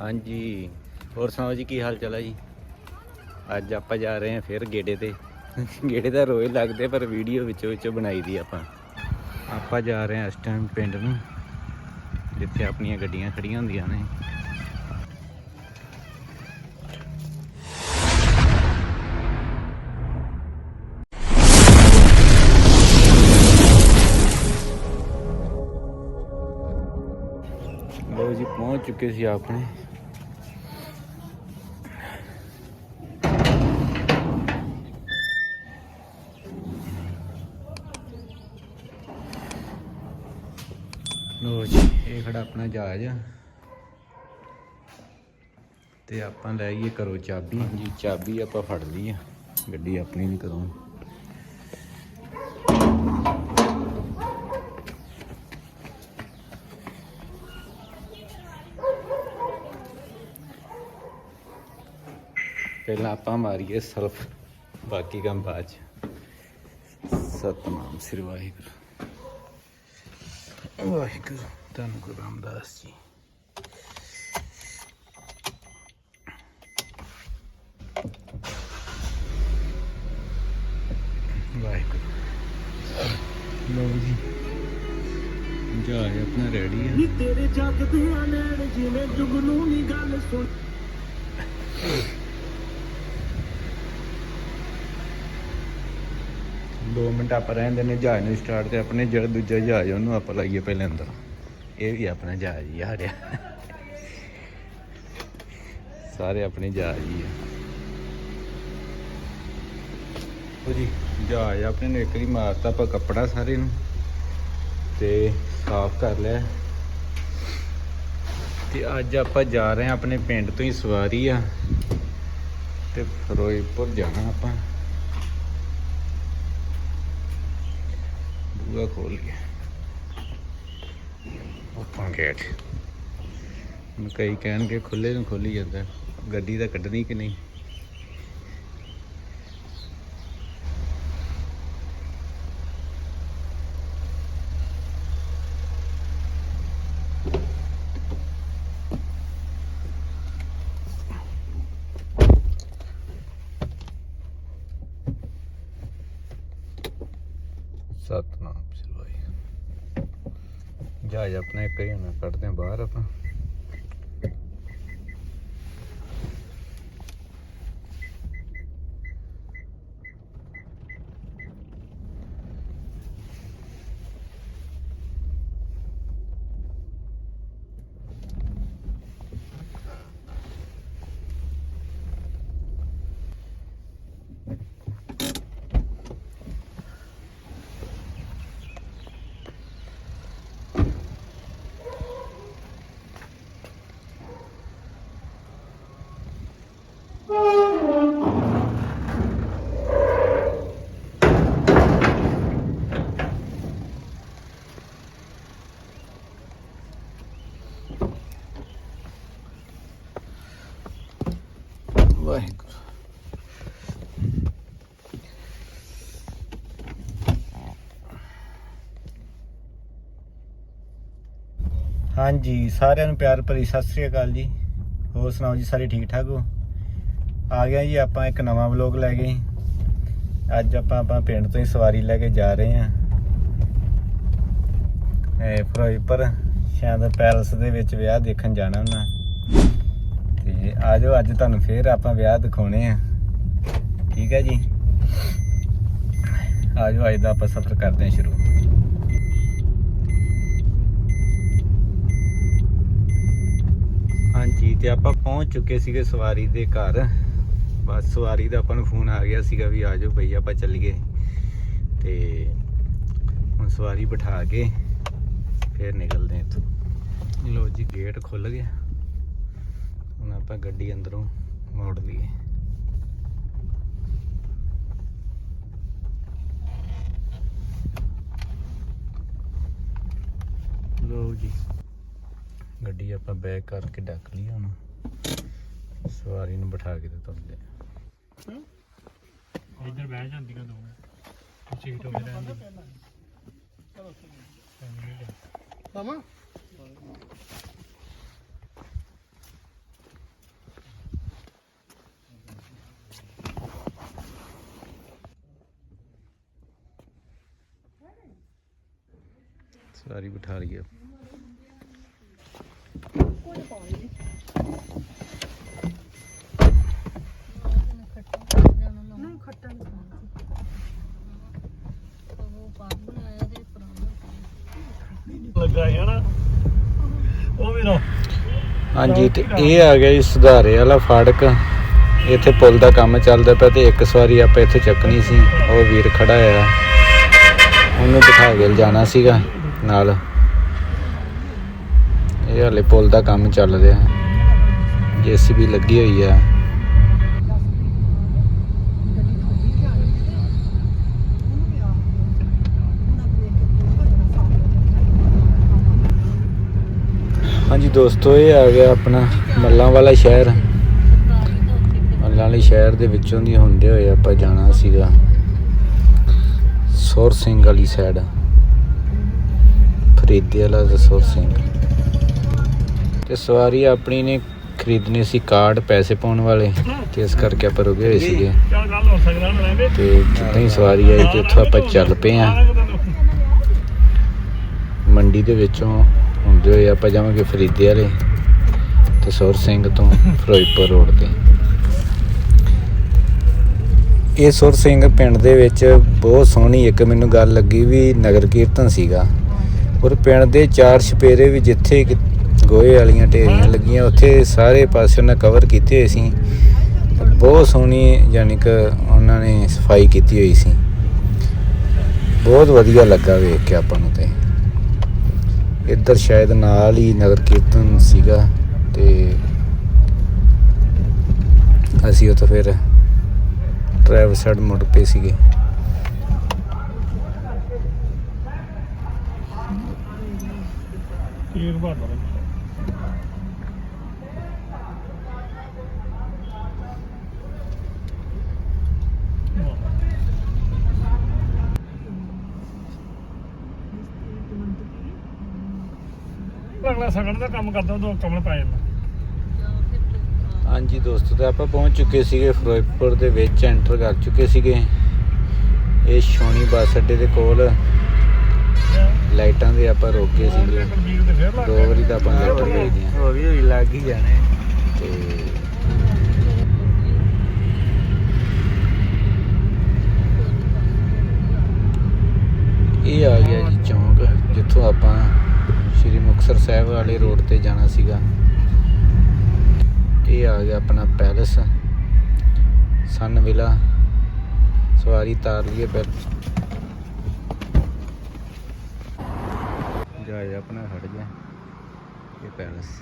ਹਾਂਜੀ, ਹੋਰ ਸੁਣਾਓ ਜੀ, ਕੀ ਹਾਲ ਚਾਲ ਹੈ ਜੀ? ਅੱਜ ਆਪਾਂ ਜਾ ਰਹੇ ਹਾਂ ਫਿਰ ਗੇੜੇ ਤੇ। ਗੇੜੇ ਤਾਂ ਰੋਜ਼ ਲੱਗਦੇ, ਪਰ ਵੀਡੀਓ ਵਿੱਚੋਂ ਵਿੱਚੋਂ ਬਣਾਈ ਦੀ ਆਪਾਂ। ਆਪਾਂ ਜਾ ਰਹੇ ਹਾਂ ਇਸ ਟਾਈਮ ਪਿੰਡ ਨੂੰ, ਜਿੱਥੇ ਆਪਣੀਆਂ ਗੱਡੀਆਂ ਖੜੀਆਂ ਹੁੰਦੀਆਂ ਨੇ। ਪਹੁੰਚ ਚੁੱਕੇ ਸੀ ਆਪਣੇ। ਲੋ ਜੀ, ਇਹ ਖੜਾ ਆਪਣਾ ਜਹਾਜ਼। ਆ ਤੇ ਆਪਾਂ ਲੈ ਗਏ ਕਰੋ ਚਾਬੀ। ਜੀ ਚਾਬੀ ਆਪਾਂ ਫੜ ਲਈ ਆ ਗੱਡੀ ਆਪਣੀ ਨਹੀਂ ਕਰੋ ਪਹਿਲਾਂ ਆਪਾਂ ਮਾਰੀਏ ਸਲਫ, ਬਾਕੀ ਕੰਮ ਬਾਅਦ ਚ। ਸਤਨਾਮ, ਸ੍ਰੀ ਵਾਹਿਗੁਰੂ। ਵਾਹਿਗੁਰੂ, ਧੰਨ ਗੁਰੂ ਰਾਮਦਾਸ ਜੀ। ਵਾਹਿਗੁਰੂ। ਲੋ ਜੀ। ਜਹਾਜ਼ ਆਪਣਾ ਰੈਡੀ ਹੈ ਨੀ ਤੇਰੇ ਜਗਦੇ ਆ ਨੈਣ ਜਿਵੇਂ ਜੁਗਨੂ ਨੀ ਗੱਲ ਸੁਣ। ਦੋ ਮਿੰਟ ਆਪਾਂ ਰਹਿੰਦੇ ਨੇ ਜਹਾਜ਼ ਨੂੰ ਸਟਾਰਟ ਤੇ ਆਪਣੇ ਜਿਹੜਾ ਦੂਜਾ ਜਹਾਜ਼ ਆ, ਉਹਨੂੰ ਆਪਾਂ ਲਾਈਏ ਪਹਿਲੇ ਅੰਦਰ। ਇਹ ਵੀ ਆਪਣਾ ਜਹਾਜ਼ ਹੀ ਆ ਰਿਹਾ ਸਾਰੇ ਆਪਣੇ ਜਹਾਜ਼ ਹੀ ਆ। ਉਹ ਜੀ ਜਹਾਜ਼ ਆਪਣੇ ਨੇ ਇੱਕ ਵਾਰੀ ਮਾਰਤਾ ਆਪਾਂ ਕੱਪੜਾ ਸਾਰੇ ਨੂੰ ਤੇ ਸਾਫ਼ ਕਰ ਲਿਆ। ਤੇ ਅੱਜ ਆਪਾਂ ਜਾ ਰਹੇ ਹਾਂ ਆਪਣੇ ਪਿੰਡ ਤੋਂ ਹੀ ਸਵਾਰੀ ਆ ਤੇ ਫਿਰੋਜ਼ਪੁਰ ਜਾਣਾ ਆਪਾਂ। ਬੂਆ ਖੋਲ ਗਿਆ ਓਪਨ ਗੇਟ ਹੁਣ ਕਈ ਕਹਿਣਗੇ ਖੁੱਲੇ ਨੂੰ ਖੋਲੀ ਜਾਂਦਾ। ਗੱਡੀ ਤਾਂ ਕੱਢਣੀ ਕਿ ਨਹੀਂ? ਸਤਨਾਮ ਸ੍ਰੀ ਵਾਹਿਗੁਰੂ ਜਹਾਜ਼ ਆਪਣੇ ਇੱਕ ਹੀ ਕੱਢਦੇ ਬਾਹਰ ਆਪਾਂ। ਵਾਹਿਗੁਰੂ ਹਾਂਜੀ, ਸਾਰਿਆਂ ਨੂੰ ਪਿਆਰ ਭਰੀ ਸਤਿ ਸ੍ਰੀ ਅਕਾਲ ਜੀ। ਹੋਰ ਸੁਣਾਓ ਜੀ, ਸਾਰੇ ਠੀਕ ਠਾਕ ਹੋ? ਆ ਗਿਆ ਜੀ, ਆਪਾਂ ਇੱਕ ਨਵਾਂ ਵਲੋਗ ਲੈ ਗਏ ਅੱਜ ਆਪਾਂ ਆਪਾਂ ਪਿੰਡ ਤੋਂ ਹੀ ਸਵਾਰੀ ਲੈ ਕੇ ਜਾ ਰਹੇ ਹਾਂ। ਇਹ ਫਿਰੋਜ਼ਪੁਰ, ਸ਼ਾਇਦ ਪੈਲਸ ਦੇ ਵਿੱਚ ਵਿਆਹ ਦੇਖਣ ਜਾਣਾ ਉਹਨਾਂ। ਤੇ ਆਜੋ, ਅੱਜ ਤੁਹਾਨੂੰ ਫੇਰ ਆਪਾਂ ਵਿਆਹ ਦਿਖਾਉਣੇ ਆ। ਠੀਕ ਹੈ ਜੀ? ਆਜੋ, ਅੱਜ ਦਾ ਆਪਾਂ ਸਫ਼ਰ ਕਰਦੇ ਹਾਂ ਸ਼ੁਰੂ। ਹਾਂਜੀ, ਤੇ ਆਪਾਂ ਪਹੁੰਚ ਚੁੱਕੇ ਸੀਗੇ ਸਵਾਰੀ ਦੇ ਘਰ। ਬਸ ਸਵਾਰੀ ਦਾ ਆਪਾਂ ਨੂੰ ਫੋਨ ਆ ਗਿਆ ਸੀਗਾ ਵੀ ਆਜੋ ਭਈ ਆਪਾਂ ਚੱਲੀਏ। ਤੇ ਹੁਣ ਸਵਾਰੀ ਬਿਠਾ ਕੇ ਫੇਰ ਨਿਕਲਦੇ ਹਾਂ ਇੱਥੋਂ। ਲੋ ਜੀ, ਗੇਟ ਖੁੱਲ ਗਿਆ। ਆਪਾਂ ਗੱਡੀ ਅੰਦਰੋਂ ਮੋੜ ਲਈਏ। ਲੋ ਜੀ ਗੱਡੀ ਆਪਾਂ ਬੈਕ ਕਰਕੇ ਡੱਕ ਲਈ ਹੁਣ। ਸਵਾਰੀ ਨੂੰ ਬਿਠਾ ਕੇ ਤੇ ਤੁਰਦੇ ਹਾਂ। ਇੱਧਰ ਬਹਿ ਜਾਂਦੀਆਂ ਦੋ ਸੀਟ ਹੋ ਜਾਂਦੀ ਮਾਮਾ? ਸਵਾਰੀ ਬਿਠਾ ਲਈਏ। ਨਹੀਂ ਹਾਂਜੀ, ਤੇ ਇਹ ਆ ਗਿਆ ਜੀ ਸੁਧਾਰੇ ਵਾਲਾ ਫਾੜਕ। ਇੱਥੇ ਪੁਲ ਦਾ ਕੰਮ ਚੱਲਦਾ ਪਿਆ ਤੇ ਇੱਕ ਸਵਾਰੀ ਆਪਾਂ ਇੱਥੇ ਚੱਕਣੀ ਸੀ। ਉਹ ਵੀਰ ਖੜਾ ਆ ਉਹਨੂੰ ਬਿਠਾ ਕੇ ਜਾਣਾ ਸੀਗਾ। ਨਾਲ। ਇਹ ਹਲੇ ਪੁਲ ਦਾ ਕੰਮ ਚੱਲ ਰਿਹਾ। ਜੀਸੀਬੀ ਲੱਗੀ ਹੋਈ ਆ। ਹੈ ਹਾਂਜੀ ਦੋਸਤੋ, ਇਹ ਆ ਗਿਆ ਆਪਣਾ ਮੱਲਾਂ ਵਾਲਾ ਸ਼ਹਿਰ। ਮੱਲਾਂ ਵਾਲੇ ਸ਼ਹਿਰ ਦੇ ਵਿੱਚੋਂ ਦੀ ਹੁੰਦੇ ਹੋਏ ਆਪਾਂ ਜਾਣਾ ਸੀਗਾ। ਸੁਰ ਸਿੰਘ ਵਾਲੀ ਸਾਈਡ ਫਰੀਦੇ ਵਾਲਾ ਤੇ ਸੁਰ ਸਿੰਘ ਤੇ ਸਵਾਰੀ ਆਪਣੀ ਨੇ ਖਰੀਦਣੇ ਸੀ ਕਾਰਡ ਪੈਸੇ ਪਾਉਣ ਵਾਲੇ, ਤੇ ਇਸ ਕਰਕੇ ਆਪਾਂ ਰੁਕੇ ਹੋਏ ਸੀਗੇ। ਚੱਲ ਤੇ ਜਿੱਦਾਂ ਹੀ ਸਵਾਰੀ ਆਈ ਤੇ ਉੱਥੋਂ ਆਪਾਂ ਚੱਲ ਪਏ ਆ। ਮੰਡੀ ਦੇ ਵਿੱਚੋਂ ਹੁੰਦੇ ਹੋਏ ਆਪਾਂ ਜਾਵਾਂਗੇ ਫਰੀਦੇ ਵਾਲੇ, ਤੇ ਸੁਰ ਸਿੰਘ ਤੋਂ ਫਿਰੋਜ਼ਪੁਰ ਰੋਡ ਤੇ। ਇਹ ਸੁਰ ਸਿੰਘ ਪਿੰਡ ਦੇ ਵਿੱਚ ਬਹੁਤ ਸੋਹਣੀ ਇੱਕ ਮੈਨੂੰ ਗੱਲ ਲੱਗੀ ਵੀ ਨਗਰ ਕੀਰਤਨ ਸੀਗਾ। ਔਰ ਪਿੰਡ ਦੇ ਚਾਰ ਛਪੇਰੇ ਵੀ ਜਿੱਥੇ ਕਿ ਗੋਹੇ ਵਾਲੀਆਂ ਢੇਰੀਆਂ ਲੱਗੀਆਂ, ਉੱਥੇ ਸਾਰੇ ਪਾਸੇ ਉਹਨਾਂ ਕਵਰ ਕੀਤੇ ਹੋਏ ਸੀ। ਬਹੁਤ ਸੋਹਣੀ ਯਾਨੀ ਕਿ ਉਹਨਾਂ ਨੇ ਸਫ਼ਾਈ ਕੀਤੀ ਹੋਈ ਸੀ। ਬਹੁਤ ਵਧੀਆ ਲੱਗਾ ਵੇਖ ਕੇ ਆਪਾਂ ਨੂੰ ਤੇ। ਇੱਧਰ ਸ਼ਾਇਦ ਨਾਲ ਹੀ ਨਗਰ ਕੀਰਤਨ ਸੀਗਾ ਤੇ ਅਸੀਂ ਉਹ ਤਾਂ ਫਿਰ ਟਰੈਵਲ ਸਾਈਡ ਮੁੜ ਪਏ ਸੀਗੇ। ਤੀਰ ਬਾਦਾ ਅਗਲਾ ਸਗਣ ਦਾ ਕੰਮ ਕਰਦਾ ਉਹ ਕਮਲ ਪੈ ਜਾਂਦਾ। ਹਾਂਜੀ ਦੋਸਤੋ ਤੇ ਆਪਾਂ ਪਹੁੰਚ ਚੁੱਕੇ ਸੀਗੇ ਫਿਰੋਜ਼ਪੁਰ ਦੇ ਵਿੱਚ ਐਂਟਰ ਕਰ ਚੁੱਕੇ ਸੀਗੇ। ਇਹ ਸ਼ੋਣੀ ਬੱਸ ਅੱਡੇ ਦੇ ਕੋਲ। ਲਾਈਟਾਂ ਦੇ ਆਪਾਂ ਰੁਕ ਗਏ ਸੀਗੇ ਦੋ ਵਾਰੀ ਤਾਂ ਆਪਾਂ ਲੈਟਰ ਭੇਜਦੇ ਆ ਹੋ ਵੀ ਹੋਈ ਲੱਗ ਹੀ ਜਾਣੇ। ਤੇ ਇਹ ਆ ਗਿਆ ਜੀ ਚੌਂਕ ਜਿੱਥੋਂ ਆਪਾਂ ਸ਼੍ਰੀ ਮੁਕਤਸਰ ਸਾਹਿਬ ਵਾਲੇ ਰੋਡ ਤੇ ਜਾਣਾ ਸੀਗਾ। ਇਹ ਆ ਗਿਆ ਆਪਣਾ ਪੈਲਸ ਸਨ ਵਿਲਾ ਸਵਾਰੀ ਤਾਰ ਲਈਏ ਪਹਿਲਾਂ ਜਾ ਆਪਣਾ ਖੜ ਗਿਆ ਇਹ ਪੈਲਸ।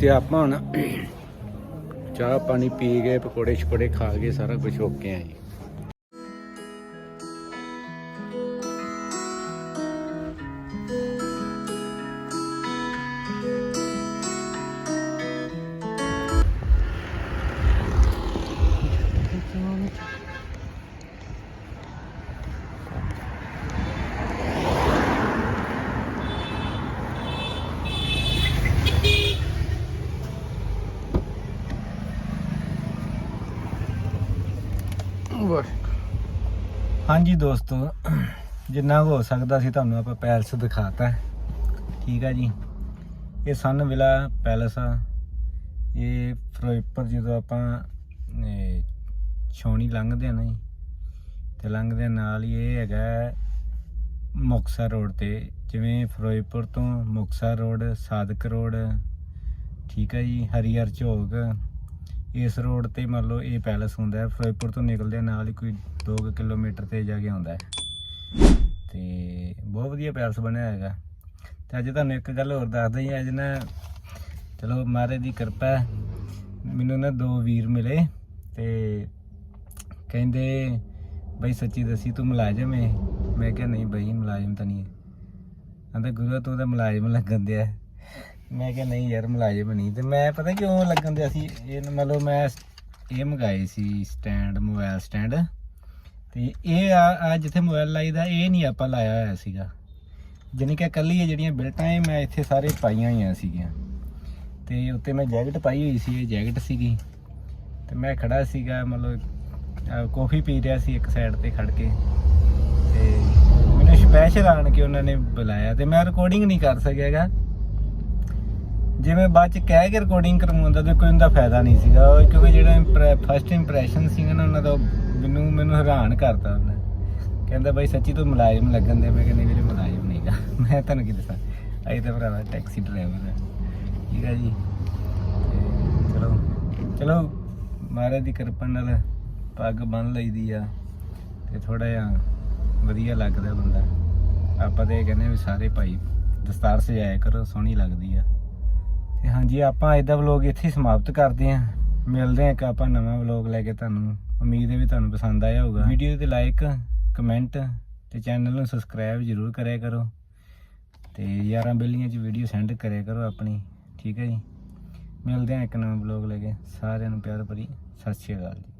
ਤੇ ਆਪਾਂ ਹੁਣ ਚਾਹ ਪਾਣੀ ਪੀ ਕੇ ਪਕੌੜੇ ਛਕੌੜੇ ਖਾ ਕੇ ਸਾਰਾ ਕੁਝ ਹੋ ਕੇ ਆ ਜੀ। ਹਾਂਜੀ ਦੋਸਤੋ ਜਿੰਨਾ ਹੋ ਸਕਦਾ ਸੀ ਤੁਹਾਨੂੰ ਆਪਾਂ ਪੈਲਸ ਦਿਖਾਤਾ। ਠੀਕ ਆ ਜੀ। ਇਹ ਸਨ ਵਿਲਾ ਪੈਲਸ। ਆ ਇਹ ਫਿਰੋਜ਼ਪੁਰ ਜਦੋਂ ਆਪਾਂ ਇਹ, ਛਾਉਣੀ ਲੰਘਦੇ ਆ ਨਾ ਜੀ ਤੇ ਲੰਘਦੇ ਨਾਲ ਹੀ ਇਹ ਹੈਗਾ ਮੁਕਤਸਰ ਰੋਡ ਤੇ ਜਿਵੇਂ ਫਿਰੋਜ਼ਪੁਰ ਤੋਂ ਮੁਕਤਸਰ ਰੋਡ ਸਾਦਕ ਰੋਡ ਠੀਕ ਹੈ ਜੀ ਹਰੀਹਰ ਝੋਕ ਇਸ ਰੋਡ ਤੇ ਮੰਨ ਲਓ ਇਹ ਪੈਲਸ ਹੁੰਦਾ ਹੈ ਫਿਰੋਜ਼ਪੁਰ ਤੋਂ ਨਿਕਲਦੇ ਨਾਲ ਹੀ ਕੋਈ 2 ਕਿਲੋਮੀਟਰ ਤੇ ਜਾ ਕੇ ਆਉਂਦਾ ਹੈ। ਤੇ ਬਹੁਤ ਵਧੀਆ ਪੈਲਸ ਬਣਿਆ ਹੈਗਾ। ਤੇ ਅੱਜ ਤੁਹਾਨੂੰ ਇੱਕ ਗੱਲ ਹੋਰ ਦੱਸਦਾ ਜੀ ਅੱਜ ਨਾ ਚਲੋ ਮਹਾਰਾਜ ਦੀ ਕਿਰਪਾ ਮੈਨੂੰ ਨਾ ਦੋ ਵੀਰ ਮਿਲੇ ਤੇ ਕਹਿੰਦੇ, ਬਈ ਸੱਚੀ ਦੱਸੀ ਤੂੰ ਮੁਲਾਜ਼ਮ ਏ? ਮੈਂ ਕਿਹਾ, ਨਹੀਂ ਬਈ, ਮੁਲਾਜ਼ਮ ਤਾਂ ਨਹੀਂ ਹੈ ਕਹਿੰਦਾ ਗੁਰੂ ਤੂੰ ਤਾਂ ਮੁਲਾਜ਼ਮ ਲੱਗਣ ਦਿਆ ਮੈਂ ਕਿਹਾ, ਨਹੀਂ ਯਾਰ, ਮੁਲਾਜ਼ਮ ਨਹੀਂ। ਤੇ ਮੈਂ ਪਤਾ ਕਿਉਂ ਲੱਗਣ ਦਿਆ ਸੀ, ਇਹ ਮਤਲਬ ਮੈਂ ਇਹ ਮੰਗਾਏ ਸੀ ਸਟੈਂਡ ਮੋਬਾਈਲ ਸਟੈਂਡ। ਤੇ ਇਹ ਆ ਆ ਜਿੱਥੇ ਮੋਬਾਈਲ ਲਾਈਦਾ, ਇਹ ਨਹੀਂ ਆਪਾਂ ਲਾਇਆ ਹੋਇਆ ਸੀਗਾ। ਜਾਣੀ ਕਿ ਕੱਲੀ ਜਿਹੜੀਆਂ ਬਿਲਟਾਂ ਇਹ ਮੈਂ ਇੱਥੇ ਸਾਰੇ ਪਾਈਆਂ ਹੋਈਆਂ ਸੀਗੀਆਂ। ਤੇ ਉੱਤੇ ਮੈਂ ਜੈਕਟ ਪਾਈ ਹੋਈ ਸੀ, ਇਹ ਜੈਕਟ ਸੀਗੀ। ਤੇ ਮੈਂ ਖੜਾ ਸੀਗਾ, ਮਤਲਬ ਅਹ ਕੌਫੀ ਪੀ ਰਿਹਾ ਸੀ ਇੱਕ ਸਾਈਡ ਤੇ ਖੜ ਕੇ। ਤੇ ਮੈਨੂੰ ਸਪੈਸ਼ਲ ਆਣ ਕੇ ਉਹਨਾਂ ਨੇ ਬੁਲਾਇਆ ਤੇ ਮੈਂ ਰਿਕਾਰਡਿੰਗ ਨਹੀਂ ਕਰ ਸਕਿਆਗਾ ਜੇ ਮੈਂ ਬਾਅਦ ਚ ਕਹਿ ਕੇ ਰਿਕਾਰਡਿੰਗ ਕਰਵਾਉਂਦਾ ਤੇ ਕੋਈ ਉਹਦਾ ਫਾਇਦਾ ਨਹੀਂ ਸੀਗਾ। ਕਿਉਂਕਿ ਜਿਹੜਾ ਫਸਟ ਇੰਪ੍ਰੈਸ਼ਨ ਸੀਗਾ ਨਾ, ਉਹਨਾਂ ਦਾ ਮੈਨੂੰ ਮੈਨੂੰ ਹੈਰਾਨ ਕਰਤਾ ਉਹਨੇ। ਕਹਿੰਦਾ ਬਾਈ ਸੱਚੀ ਤੂੰ ਮੁਲਾਜ਼ਮ ਲੱਗਣ ਦੇ। ਮੈਂ ਕਹਿੰਦਾ ਵੀਰੇ, ਮੁਲਾਜ਼ਮ ਨਹੀਂਗਾ ਮੈਂ ਤੁਹਾਨੂੰ ਕੀ ਦੱਸਾਂ? ਅਜੇ ਤਾਂ ਭਰਾਵਾ ਟੈਕਸੀ ਡਰਾਈਵਰ ਹੈ ਠੀਕ ਹੈ ਜੀ? ਤੇ ਚਲੋ ਚਲੋ, ਮਹਾਰਾਜ ਦੀ ਕਿਰਪਾ ਨਾਲ ਪੱਗ ਬੰਨ ਲਈਦੀ ਆ। ਤੇ ਥੋੜਾ ਜਿਹਾ ਵਧੀਆ ਲੱਗਦਾ ਬੰਦਾ। ਆਪਾਂ ਤੇ ਇਹ ਕਹਿੰਦੇ ਵੀ ਸਾਰੇ ਭਾਈ ਦਸਤਾਰ ਸਜਾਇਆ ਕਰੋ, ਸੋਹਣੀ ਲੱਗਦੀ ਆ। ਤੇ ਹਾਂਜੀ, ਆਪਾਂ ਅੱਜ ਦਾ ਇੱਥੇ ਸਮਾਪਤ ਕਰਦੇ ਆਂ ਮਿਲਦੇ ਆਂ ਇੱਕ ਆਪਾਂ ਨਵਾਂ ਵਲੌਗ ਲੈ ਕੇ ਤੁਹਾਨੂੰ। ਉਮੀਦ ਹੈ ਵੀ ਤੁਹਾਨੂੰ ਪਸੰਦ ਆਇਆ ਹੋਊਗਾ। ਵੀਡੀਓ ਤੇ ਲਾਈਕ ਕਮੈਂਟ ਤੇ ਚੈਨਲ ਨੂੰ ਸਬਸਕ੍ਰਾਈਬ ਜ਼ਰੂਰ ਕਰਿਆ ਕਰੋ। ਤੇ ਯਾਰਾਂ ਬੇਲੀਆਂ 'ਚ ਵੀਡੀਓ ਸੈਂਡ ਕਰਿਆ ਕਰੋ ਆਪਣੀ, ਠੀਕ ਹੈ ਜੀ? ਮਿਲਦੇ ਹਾਂ ਇੱਕ ਨਵਾਂ ਵਲੌਗ ਲੈ ਕੇ। ਸਾਰਿਆਂ ਨੂੰ ਪਿਆਰ ਭਰੀ, ਸਤਿ ਸ਼੍ਰੀ ਅਕਾਲ ਜੀ।